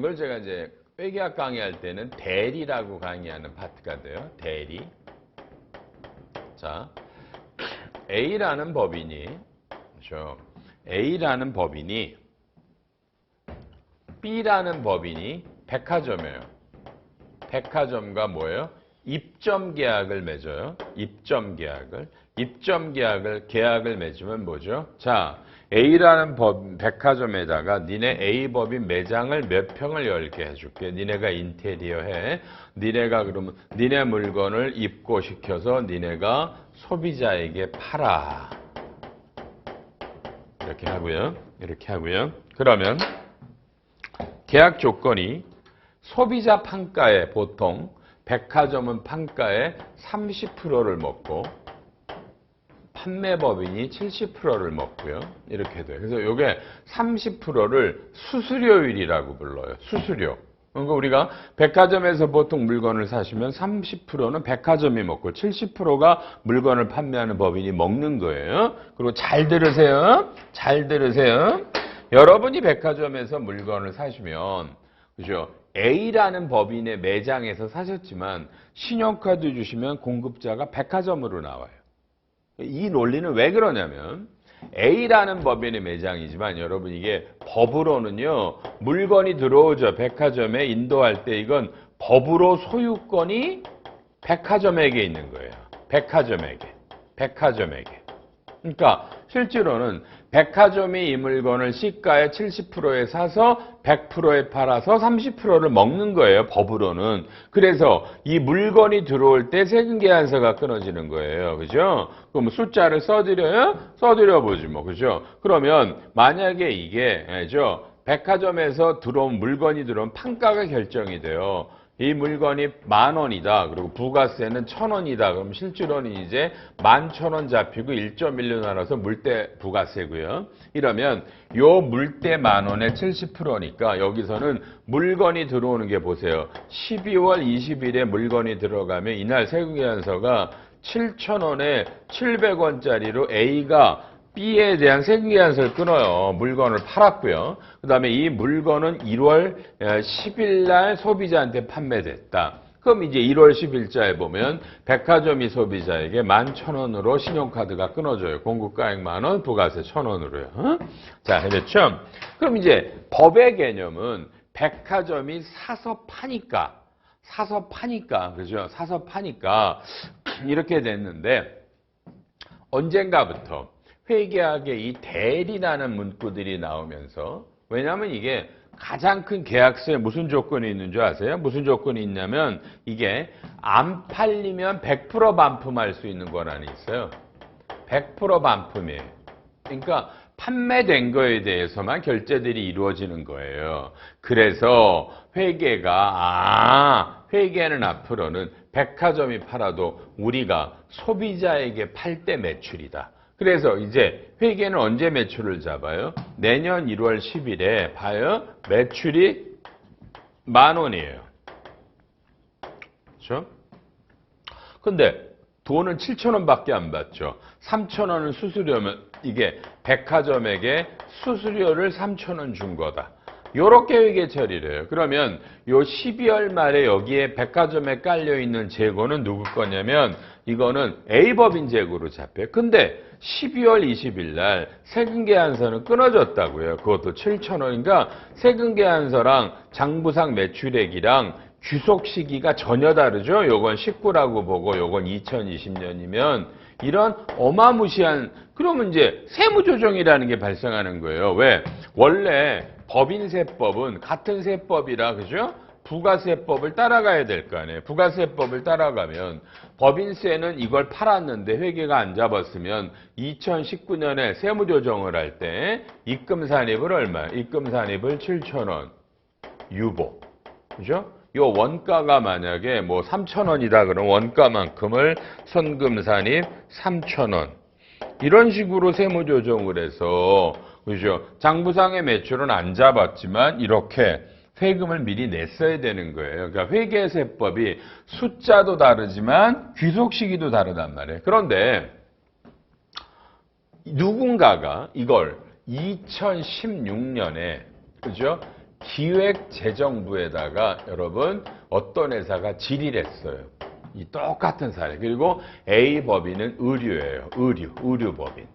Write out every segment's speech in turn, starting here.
이걸 제가 이제 회계학 강의할 때는 대리라고 강의하는 파트가 돼요. 대리. 자, A라는 법인이, 그렇죠? A라는 법인이 B라는 법인이 백화점이에요. 백화점과 뭐예요? 입점 계약을 맺어요. 입점 계약을. 입점 계약을, 계약을 맺으면 뭐죠? 자, A라는 법, 백화점에다가 니네 A 법인 매장을 몇 평을 열게 해줄게. 니네가 인테리어 해. 니네가 그러면 니네 물건을 입고시켜서 니네가 소비자에게 팔아. 이렇게 하고요. 이렇게 하고요. 그러면 계약 조건이 소비자 판가에 보통 백화점은 판가의 30%를 먹고 판매법인이 70%를 먹고요. 이렇게 돼요. 그래서 이게 30%를 수수료율이라고 불러요. 수수료. 그러니까 우리가 백화점에서 보통 물건을 사시면 30%는 백화점이 먹고 70%가 물건을 판매하는 법인이 먹는 거예요. 그리고 잘 들으세요. 잘 들으세요. 여러분이 백화점에서 물건을 사시면 그죠? A라는 법인의 매장에서 사셨지만 신용카드 주시면 공급자가 백화점으로 나와요. 이 논리는 왜 그러냐면 A라는 법인의 매장이지만 여러분 이게 법으로는요 물건이 들어오죠. 백화점에 인도할 때 이건 법으로 소유권이 백화점에게 있는 거예요. 백화점에게. 백화점에게 그러니까 실제로는 백화점이 이 물건을 시가의 70%에 사서 100%에 팔아서 30%를 먹는 거예요, 법으로는. 그래서 이 물건이 들어올 때 세금 계산서가 끊어지는 거예요. 그죠? 그럼 숫자를 써드려요? 써드려 보지 뭐. 그죠? 그러면 만약에 이게, 죠 백화점에서 들어온 물건이 들어온 판가가 결정이 돼요. 이 물건이 만 원이다. 그리고 부가세는 천 원이다. 그럼 실제로는 이제 만 천 원 잡히고 1.1로 나눠서 물때 부가세고요. 이러면 요 물때 만 원의 70%니까 여기서는 물건이 들어오는 게 보세요. 12월 20일에 물건이 들어가면 이날 세금계산서가 7천 원에 700원짜리로 A가 B에 대한 세금계산서를 끊어요. 물건을 팔았고요. 그 다음에 이 물건은 1월 10일 날 소비자한테 판매됐다. 그럼 이제 1월 10일자에 보면 백화점이 소비자에게 11,000원으로 신용카드가 끊어져요. 공급가액 만원, 부가세 1,000원으로요. 어? 자, 그렇죠? 그럼 이제 법의 개념은 백화점이 사서 파니까, 사서 파니까, 그죠? 사서 파니까 이렇게 됐는데 언젠가부터 회계학에 이 대리라는 문구들이 나오면서 왜냐하면 이게 가장 큰 계약서에 무슨 조건이 있는 줄 아세요? 무슨 조건이 있냐면 이게 안 팔리면 100% 반품할 수 있는 권한이 있어요. 100% 반품이에요. 그러니까 판매된 거에 대해서만 결제들이 이루어지는 거예요. 그래서 회계가 아 회계는 앞으로는 백화점이 팔아도 우리가 소비자에게 팔 때 매출이다. 그래서 이제 회계는 언제 매출을 잡아요? 내년 1월 10일에 봐요. 매출이 만 원이에요. 그렇죠? 근데 돈은 7천 원밖에 안 받죠. 3천 원은 수수료면 이게 백화점에게 수수료를 3천 원 준 거다. 요렇게 회계 처리를 해요. 그러면 요 12월 말에 여기에 백화점에 깔려 있는 재고는 누구 거냐면 이거는 A법인 재고로 잡혀요. 근데 12월 20일 날 세금계산서는 끊어졌다고요. 그것도 7천 원인가 세금계산서랑 장부상 매출액이랑 귀속 시기가 전혀 다르죠. 요건 19라고 보고 요건 2020년이면 이런 어마무시한 그러면 이제 세무 조정이라는 게 발생하는 거예요. 왜? 원래 법인세법은 같은 세법이라 그죠? 부가세법을 따라가야 될 거 아니에요. 부가세법을 따라가면 법인세는 이걸 팔았는데 회계가 안 잡았으면 2019년에 세무조정을 할 때 입금산입을 얼마? 입금산입을 7천원 유보. 그죠? 요 원가가 만약에 뭐 3천원이다 그러면 원가만큼을 선금산입 3천원. 이런 식으로 세무 조정을 해서 그죠? 장부상의 매출은 안 잡았지만 이렇게 세금을 미리 냈어야 되는 거예요. 그러니까 회계세법이 숫자도 다르지만 귀속 시기도 다르단 말이에요. 그런데 누군가가 이걸 2016년에 그죠? 기획재정부에다가 여러분 어떤 회사가 질의를 했어요. 이 똑같은 사례. 그리고 A 법인은 의류예요. 의류, 의류 법인.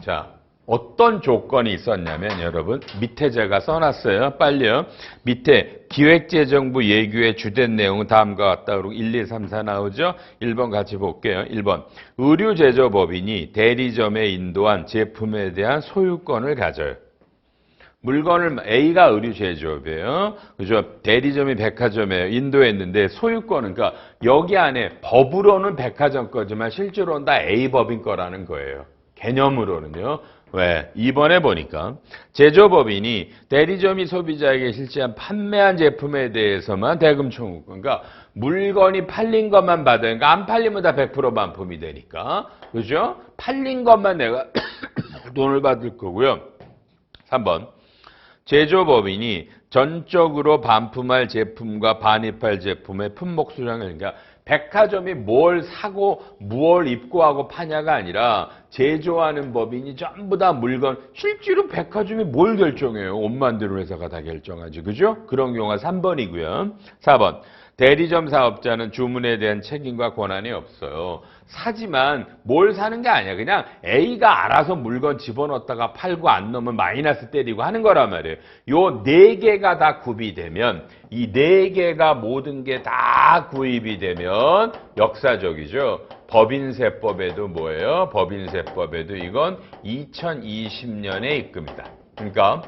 자, 어떤 조건이 있었냐면 여러분 밑에 제가 써놨어요. 빨리요. 밑에 기획재정부 예규의 주된 내용은 다음과 같다. 그리고 1, 2, 3, 4 나오죠. 1번 같이 볼게요. 1번 의류제조법인이 대리점에 인도한 제품에 대한 소유권을 가져요. 물건을 A가 의류 제조업이에요. 그죠? 대리점이 백화점이에요. 인도했는데 소유권은 그러니까 여기 안에 법으로는 백화점 거지만 실제로는 다 A 법인 거라는 거예요. 개념으로는요. 왜? 2번에 보니까 제조법인이 대리점이 소비자에게 실제한 판매한 제품에 대해서만 대금 청구. 그러니까 물건이 팔린 것만 받아요. 그러니까 안 팔리면 다 100% 반품이 되니까. 그죠? 팔린 것만 내가 돈을 받을 거고요. 3번. 제조법인이 전적으로 반품할 제품과 반입할 제품의 품목 수량을 그러니까 백화점이 뭘 사고 무얼 입고 하고 파냐가 아니라 제조하는 법인이 전부 다 물건 실제로 백화점이 뭘 결정해요? 옷 만드는 회사가 다 결정하지 그죠? 그런 경우가 3번이고요. 4번 대리점 사업자는 주문에 대한 책임과 권한이 없어요. 사지만 뭘 사는 게 아니야. 그냥 A가 알아서 물건 집어넣었다가 팔고 안 넣으면 마이너스 때리고 하는 거란 말이에요. 요 네 개가 다 구비되면 이 네 개가 모든 게 다 구입이 되면 역사적이죠. 법인세법에도 뭐예요? 법인세법에도 이건 2020년에 입금이다. 그러니까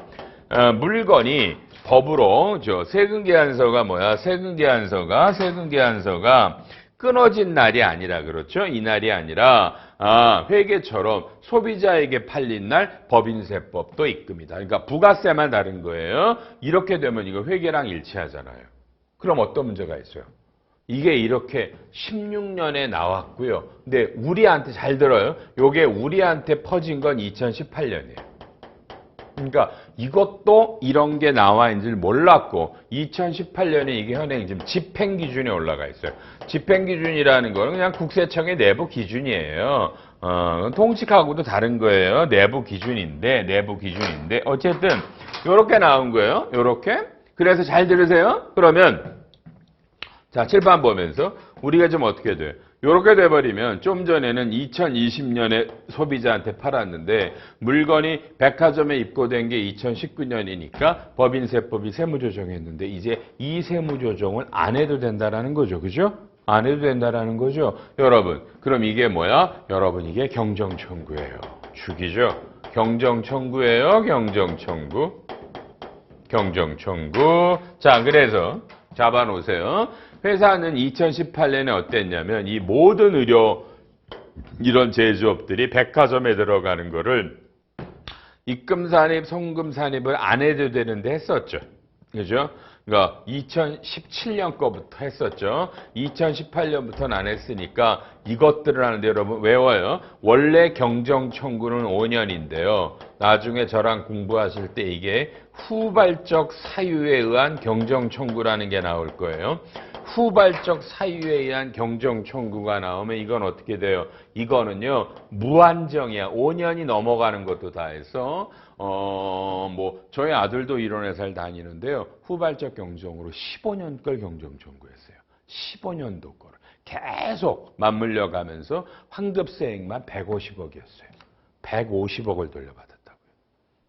어, 물건이 법으로 저 세금계안서가 뭐야? 세금계안서가 세금계안서가 끊어진 날이 아니라 그렇죠? 이 날이 아니라 아, 회계처럼 소비자에게 팔린 날 법인세법도 입금이다. 그러니까 부가세만 다른 거예요. 이렇게 되면 이거 회계랑 일치하잖아요. 그럼 어떤 문제가 있어요? 이게 이렇게 16년에 나왔고요. 근데 우리한테 잘 들어요. 요게 우리한테 퍼진 건 2018년이에요. 그러니까 이것도 이런 게 나와 있는 줄 몰랐고 2018년에 이게 현행 지금 집행 기준에 올라가 있어요. 집행 기준이라는 거는 그냥 국세청의 내부 기준이에요. 어, 통칙하고도 다른 거예요. 내부 기준인데 내부 기준인데 어쨌든 요렇게 나온 거예요. 요렇게. 그래서 잘 들으세요. 그러면 자, 칠판 보면서 우리가 좀 어떻게 돼요? 요렇게 돼버리면 좀 전에는 2020년에 소비자한테 팔았는데 물건이 백화점에 입고된 게 2019년이니까 법인세법이 세무조정했는데 이제 이 세무조정을 안 해도 된다라는 거죠. 그죠? 안 해도 된다라는 거죠. 여러분, 그럼 이게 뭐야? 여러분, 이게 경정청구예요. 죽이죠? 경정청구예요. 경정청구. 경정청구. 자, 그래서 잡아놓으세요. 회사는 2018년에 어땠냐면 이 모든 의료 이런 제조업들이 백화점에 들어가는 거를 입금 산입, 송금 산입을 안 해도 되는데 했었죠. 그죠? 그러니까 2017년 거부터 했었죠. 2018년부터는 안 했으니까 이것들을 하는데 여러분 외워요. 원래 경정 청구는 5년인데요. 나중에 저랑 공부하실 때 이게 후발적 사유에 의한 경정 청구라는 게 나올 거예요. 후발적 사유에 의한 경정 청구가 나오면 이건 어떻게 돼요? 이거는요 무한정이야. 5년이 넘어가는 것도 다 해서 어 뭐 저희 아들도 이런 회사를 다니는데요. 후발적 경정으로 15년 걸 경정 청구했어요. 15년도 거를 계속 맞물려 가면서 환급세액만 150억이었어요. 150억을 돌려받았다고요.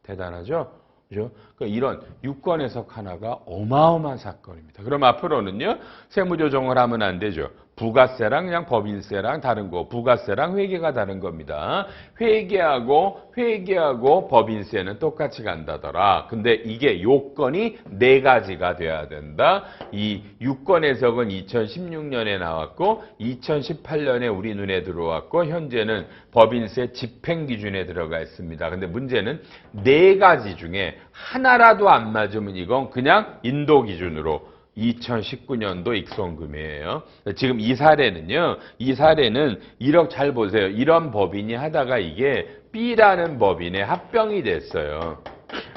대단하죠? 그죠? 그러니까 이런 유권 해석 하나가 어마어마한 사건입니다. 그럼 앞으로는요, 세무조정을 하면 안 되죠. 부가세랑 그냥 법인세랑 다른 거, 부가세랑 회계가 다른 겁니다. 회계하고 회계하고 법인세는 똑같이 간다더라. 근데 이게 요건이 네 가지가 돼야 된다. 이 유권 해석은 2016년에 나왔고 2018년에 우리 눈에 들어왔고 현재는 법인세 집행 기준에 들어가 있습니다. 근데 문제는 네 가지 중에 하나라도 안 맞으면 이건 그냥 인도 기준으로 2019년도 익송금이에요. 지금 이 사례는요, 이 사례는 이렇게 잘 보세요. 이런 법인이 하다가 이게 B라는 법인에 합병이 됐어요.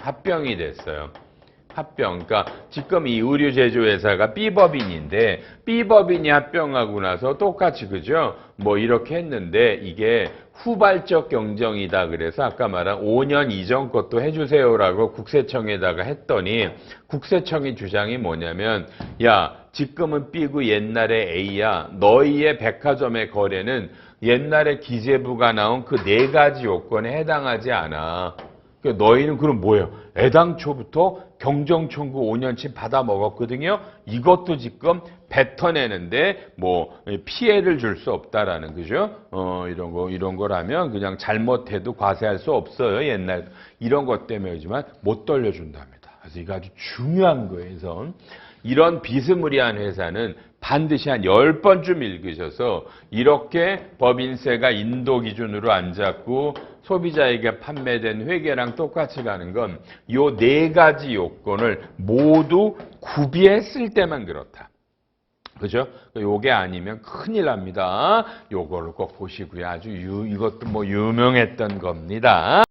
합병이 됐어요. 합병. 그러니까 지금 이 의류 제조회사가 B법인인데 B법인이 합병하고 나서 똑같이 그죠? 뭐 이렇게 했는데 이게 후발적 경정이다 그래서 아까 말한 5년 이전 것도 해주세요라고 국세청에다가 했더니 국세청의 주장이 뭐냐면 야 지금은 B고 옛날에 A야 너희의 백화점의 거래는 옛날에 기재부가 나온 그 네 가지 요건에 해당하지 않아. 그러니까 너희는 그럼 뭐예요? 애당초부터 경정 청구 5년치 받아 먹었거든요. 이것도 지금 뱉어내는데 뭐 피해를 줄 수 없다라는 거죠. 어 이런 거 이런 거라면 그냥 잘못해도 과세할 수 없어요. 옛날 이런 것 때문이지만 못 돌려준답니다. 그래서 이거 아주 중요한 거예요. 그래서 이런 비스무리한 회사는 반드시 한 10번쯤 읽으셔서 이렇게 법인세가 인도 기준으로 안 잡고 소비자에게 판매된 회계랑 똑같이 가는 건 요 네 가지 요건을 모두 구비했을 때만 그렇다. 그죠? 요게 아니면 큰일 납니다. 요거를 꼭 보시고요. 아주 유, 이것도 뭐 유명했던 겁니다.